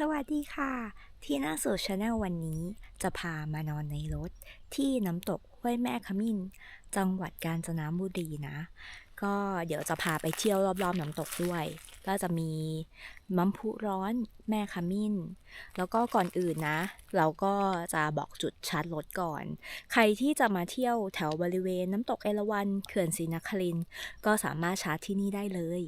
สวัสดีค่ะ ที่หน้าสู่ชาแนลวันนี้จะพามานอนในรถ ที่น้ำตกห้วยแม่ขมิ้น จังหวัดกาญจนบุรีนะ ก็เดี๋ยวจะพาไปเที่ยวรอบๆน้ำตกด้วย ก็จะมีมัมพุร้อนแม่ขมิ้น แล้วก็ก่อนอื่นนะ เราก็จะบอกจุดชาร์จรถก่อน ใครที่จะมาเที่ยวแถวบริเวณน้ำตกเอราวัณเขื่อนศรีนครินก็สามารถชาร์จที่นี่ได้เลย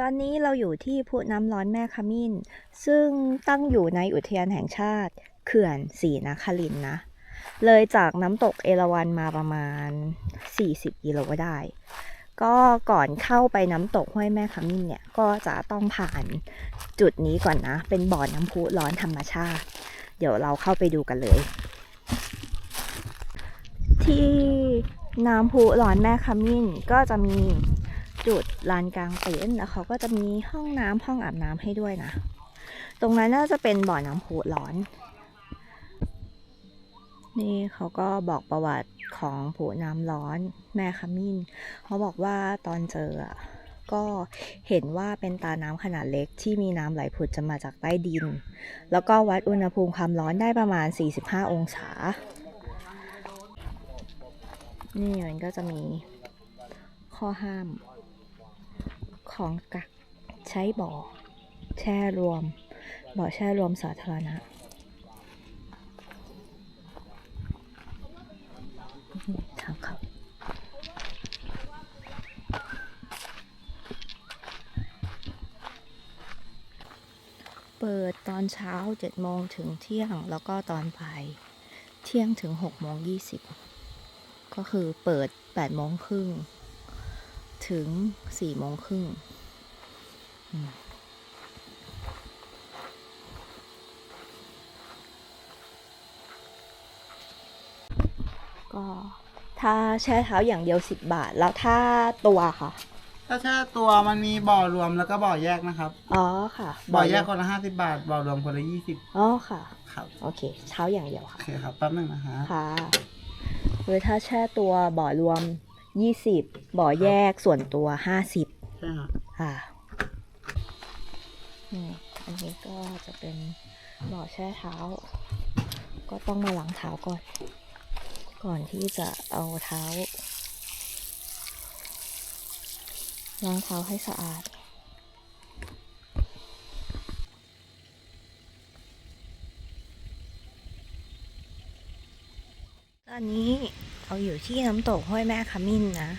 ตอนนี้เราอยู่ที่พุน้ำร้อนแม่ขมิ้น ซึ่งตั้งอยู่ในอุทยานแห่งชาติ เขื่อนศรีนครินนะ เลยจากน้ำตกเอราวัณมาประมาณ 40กิโลก็ได้ ก็ก่อนเข้าไปน้ำตกห้วยแม่ขมิ้นเนี่ย ก็จะต้องผ่านจุดนี้ก่อนนะ เป็นบ่อน้ำพุร้อนธรรมชาติ เดี๋ยวเราเข้าไปดูกันเลย ที่น้ำพุร้อนแม่ขมิ้นก็จะมี จุดลานกลางเต็นท์แล้วเขาก็จะมีห้องน้ำห้องอาบน้ำให้ด้วยนะ ตรงนั้นน่าจะเป็นบ่อน้ำพุร้อน นี่เขาก็บอกประวัติของผูน้ำร้อนแม่ขมิ้น เขาบอกว่าตอนเจออะก็เห็นว่าเป็นตาน้ำขนาดเล็กที่มีน้ำไหลผุดจะมาจากใต้ดิน แล้วก็วัดอุณหภูมิความร้อนได้ประมาณ 45 องศา นี่มันก็จะมีข้อห้าม ของกักใช้บ่อ แช่รวม บ่อแช่รวมสาธารณะ ทางเขาเปิดตอนเช้า7โมงถึงเที่ยง แล้วก็ตอนบ่ายเที่ยงถึง6โมง20 ก็คือเปิด8โมงครึ่ง ถึง4โมงครึ่งอืมก็ถ้าแช่เท้าอย่างเดียว10บาท แล้วถ้าตัวค่ะ ถ้าแช่ตัวมันมีบ่อรวมแล้วก็บ่อแยกนะครับ อ๋อค่ะ บ่อแยกคนละห้าสิบาท บ่อรวมคนละยี่สิบอ๋อค่ะ ครับ โอเคเช้าอย่างเดียวโอค่ะเคครับ แป๊บหนึงนะฮะ ค่ะหรือถ้าแช่ตัวบ่อรวม 20บ่อแยกส่วนตัว50ใช่ครับค่ะนี่อันนี้ก็จะเป็นบ่อแช่เท้า ก็ต้องมาล้างเท้าก่อน ก่อนที่จะเอาเท้าล้างเท้าให้สะอาดตอนนี้ เราอยู่ที่น้ำตกห้วยแม่ขมิ้นนะ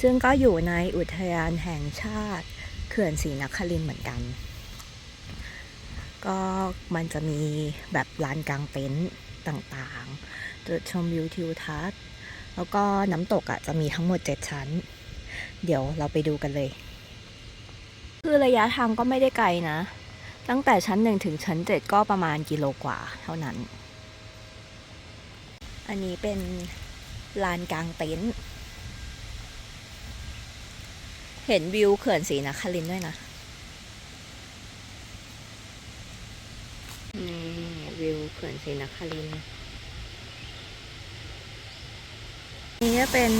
ซึ่งก็อยู่ในอุทยานแห่งชาติเขื่อนศรีนครินเหมือนกัน ก็มันจะมีแบบลานกลางเต็นท์ต่างๆ จุดชมวิวทิวทัศน์ แล้วก็น้ำตกอะ่ะจะมีทั้งหมด 7 ชั้น เดี๋ยวเราไปดูกันเลย คือระยะทางก็ไม่ได้ไกลนะ ตั้งแต่ชั้น 1 ถึงชั้น 7 ก็ประมาณกิโลกว่าเท่านั้น อันนี้เป็น ลานกลางเต็นท์เห็นวิวเขื่อนศรีนครินทร์ด้วยนะนี่วิวเขื่อนศรีนครินทร์นี่จะเป็น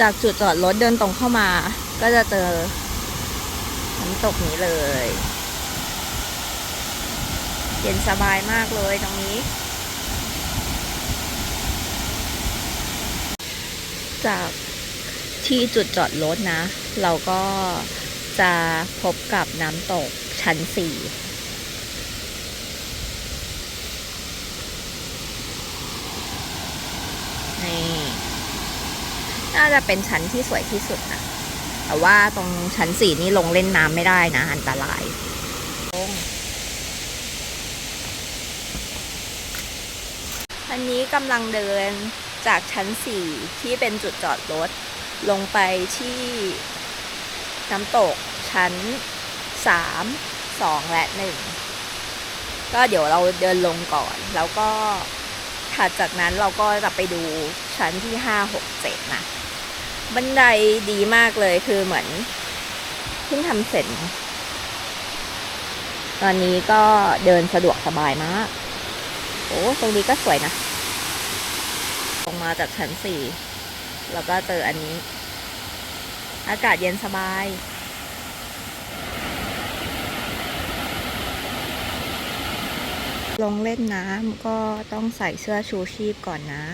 จากจุดจอดรถเดินตรงเข้ามา ก็จะเจอน้ำตกนี้เลย เย็นสบายมากเลยตรงนี้ จากที่จุดจอดรถนะ เราก็จะพบกับน้ำตกชั้นสี่นี่น่าจะเป็นชั้นที่สวยที่สุดนะ แต่ว่าตรงชั้นสี่นี่ลงเล่นน้ำไม่ได้นะ อันตรายลงอันนี้กำลังเดิน จากชั้น 4 ที่เป็นจุดจอดรถ ลงไปที่น้ำตกชั้น 3 2 และ 1 ก็เดี๋ยวเราเดินลงก่อน แล้วก็ถัดจากนั้นเราก็จะไปดูชั้นที่ 5 6 7 นะ บันไดดีมากเลยคือเหมือนเพิ่งทำเสร็จ ตอนนี้ก็เดินสะดวกสบายมาก โอ้ ตรงนี้ก็สวยนะ ลงมาจากชั้นสี่แล้วก็เจออันนี้ อากาศเย็นสบายลงเล่นน้ำก็ต้องใส่เสื้อชูชีพก่อนนะ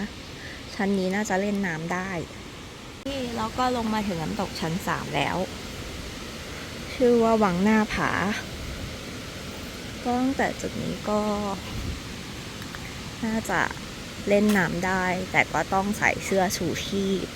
ชั้นนี้น่าจะเล่นน้ำได้นี่เราก็ลงมาถึงน้ำตกชั้นสามแล้ว ชื่อว่าวังหน้าผา ก็ตั้งแต่จุดนี้ก็ น่าจะ เล่นน้ำได้ แต่ก็ต้องใส่เสื้อชูชีพ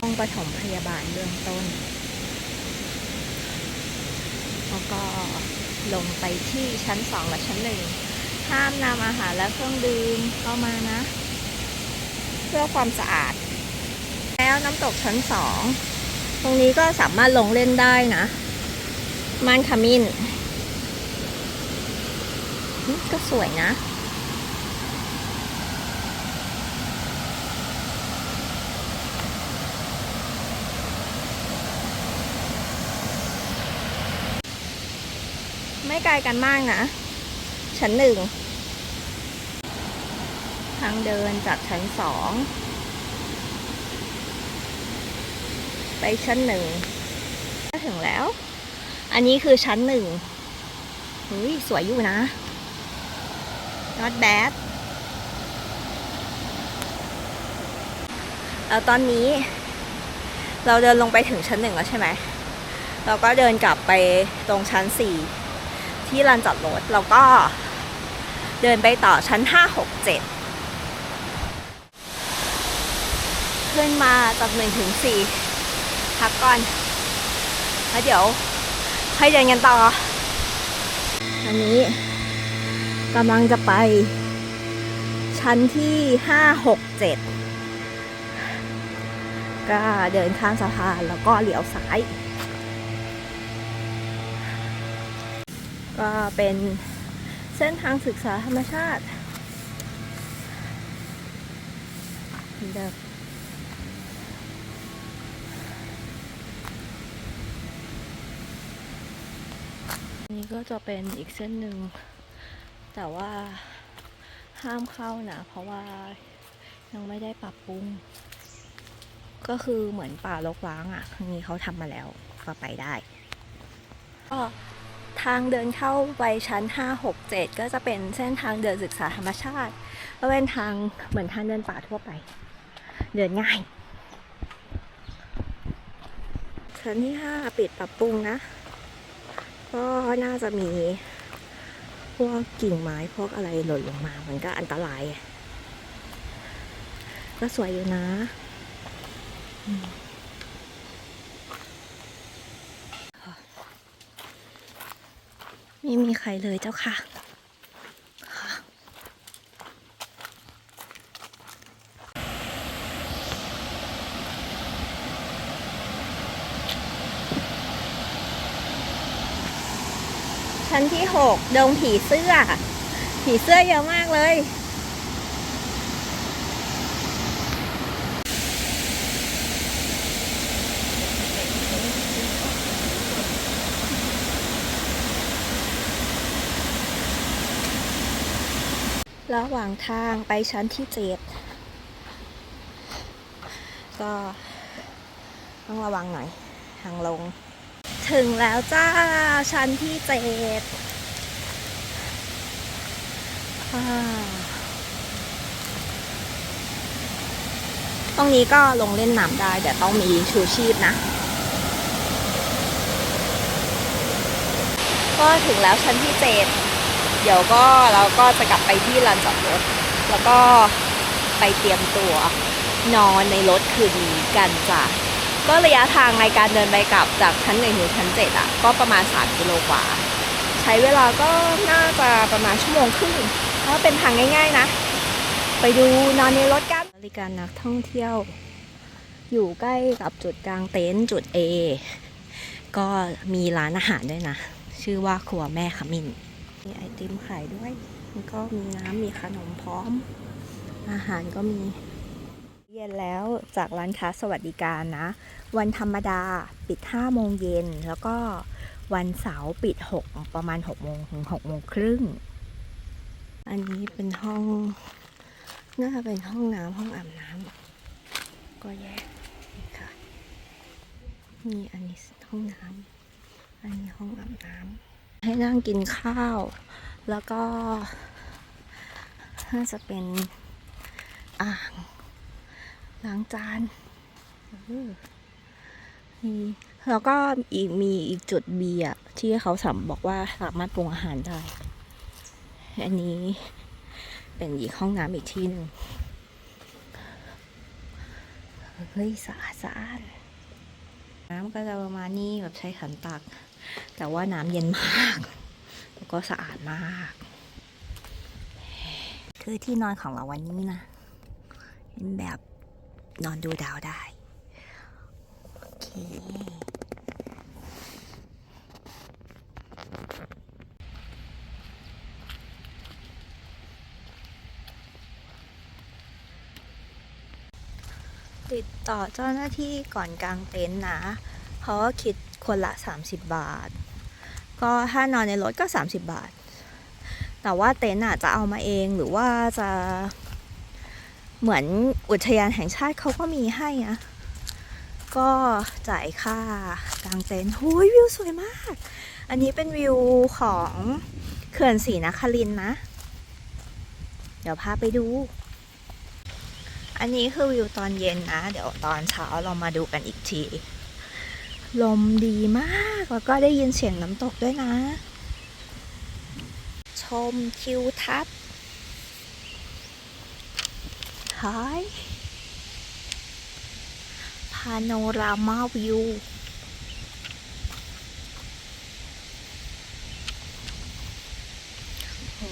ห้องปฐมพยาบาลเบื้องต้น แล้วก็ ลงไปที่ชั้นสองและชั้นหนึ่งห้ามนำอาหารและเครื่องดื่มเข้ามานะ เพื่อความสะอาด แล้วน้ำตกชั้นสองตรงนี้ก็สามารถลงเล่นได้นะม่านขมิ้นก็สวยนะ ไม่ไกลกันมากนะ ชั้นหนึ่ง ทางเดินจากชั้นสอง ไปชั้นหนึ่งก็ถึงแล้ว อันนี้คือชั้นหนึ่งหุยสวยอยู่นะ not bad แล้วตอนนี้เราเดินลงไปถึงชั้นหนึ่งแล้วใช่ไหม เราก็เดินกลับไปตรงชั้นสี่ ที่ลานจอดรถแล้วก็เดินไปต่อชั้นห้าหกเจ็ดขึ้นมาจากหนึ่ถึงสี่พักก่อน แล้วเดี๋ยวค่อยเดินกันต่อ อันนี้กำลังจะไป ชั้นที่ห้าหกเจ็ดก็เดินข้ามสะพานแล้วก็เลี้ยวซ้าย ก็เป็นเส้นทางศึกษาธรรมชาติเดิมนี่ก็จะเป็นอีกเส้นหนึ่ง แต่ว่าห้ามเข้านะ เพราะว่ายังไม่ได้ปรับปรุง ก็คือเหมือนป่ารกร้างอะ่ะทีนี้เขาทำมาแล้วก็ไปได้ก็ ทางเดินเข้าไปชั้น 5 6 7 ก็จะเป็นเส้นทางเดินศึกษาธรรมชาติ ก็เป็นทางเหมือนทางเดินป่าทั่วไป เดินง่าย ชั้นที่ 5 ปิดปรับปรุงนะ ก็น่าจะมีพวกกิ่งไม้พวกอะไรหล่นลงมา มันก็อันตราย ก็สวยอยู่นะ ไม่มีใครเลยเจ้าค่ะ ชั้นที่หกดงผีเสื้อ ผีเสื้อเยอะมากเลย ระหว่างทางไปชั้นที่เจ็ดก็ต้องระวังหน่อยทางลง ถึงแล้วจ้า ชั้นที่เจ็ดตรงนี้ก็ลงเล่นน้ำได้ แต่ต้องมีชูชีพนะ ก็ถึงแล้วชั้นที่เจ็ด เดี๋ยวก็เราก็จะกลับไปที่ลานจอดรถ แล้วก็ไปเตรียมตัวนอนในรถคืนนี้กันจ้ะก็ระยะทางในการเดินไปกลับจากชั้นหนึ่งถึงชั้นเจ็ดอะ ก็ประมาณ 3 กิโลกว่า ใช้เวลาก็น่าจะประมาณชั่วโมงครึ่งเพราเป็นทางง่าย ๆนะ ไปดูนอนในรถกันบริการนักท่องเที่ยว อยู่ใกล้กับจุดกลางเต็นท์จุด A ก็มีร้านอาหารด้วยนะ ชื่อว่าครัวแม่ขมิ้น มีไอติมขายด้วยก็มีน้ำมีขนมพร้อม อาหารก็มี เย็นแล้วจากร้านค้าสวัสดิการนะ วันธรรมดาปิด 5 โมงเย็น แล้วก็วันเสาร์ปิดหกประมาณหกโมงถึงหกโมงครึ่ง อันนี้เป็นห้อง น่าจะเป็นห้องน้ำห้องอาบน้ำก็แยกนี่ค่ะนี่อันนี้ห้องน้ำอันนี้ห้องอาบน้ำ ให้นั่งกินข้าว แล้วก็น่าจะเป็นอ่างล้างจานแล้วก็อีกมีอีกจุดบีอะที่เขาสามบอกว่าสามารถปรุงอาหารได้ อันนี้เป็นอีกห้องน้ำอีกที่หนึ่งเฮ้ยสะอาดสะอาดน้ำก็จะประมาณนี้แบบใช้ขันตัก แต่ว่าน้ำเย็นมาก แล้วก็สะอาดมาก คือที่นอนของเราวันนี้นะเป็นแบบนอนดูดาวได้โอเคติดต่อเจ้าหน้าที่ก่อนกางเต็นท์นะ เพราะว่าคิด คนละ 30 บาท ก็ถ้านอนในรถก็ 30 บาท แต่ว่าเต็นท์อะจะเอามาเองหรือว่าจะเหมือนอุทยานแห่งชาติเขาก็มีให้อะก็จ่ายค่ากางเต็นท์หุยวิวสวยมาก อันนี้เป็นวิวของเขื่อนศรีนครินนะ เดี๋ยวพาไปดู อันนี้คือวิวตอนเย็นนะ เดี๋ยวตอนเช้าเรามาดูกันอีกที ลมดีมาก แล้วก็ได้ยินเสียงน้ำตกด้วยนะ ชมทิวทัศน์หายพาโนรามาวิว โอ้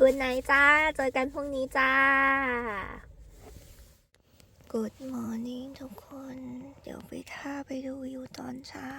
กูดไนจ้า เจอกันพรุ่งนี้จ้า Good morning ทุกคน เดี๋ยวไปท่าไปดูวิวตอนเช้า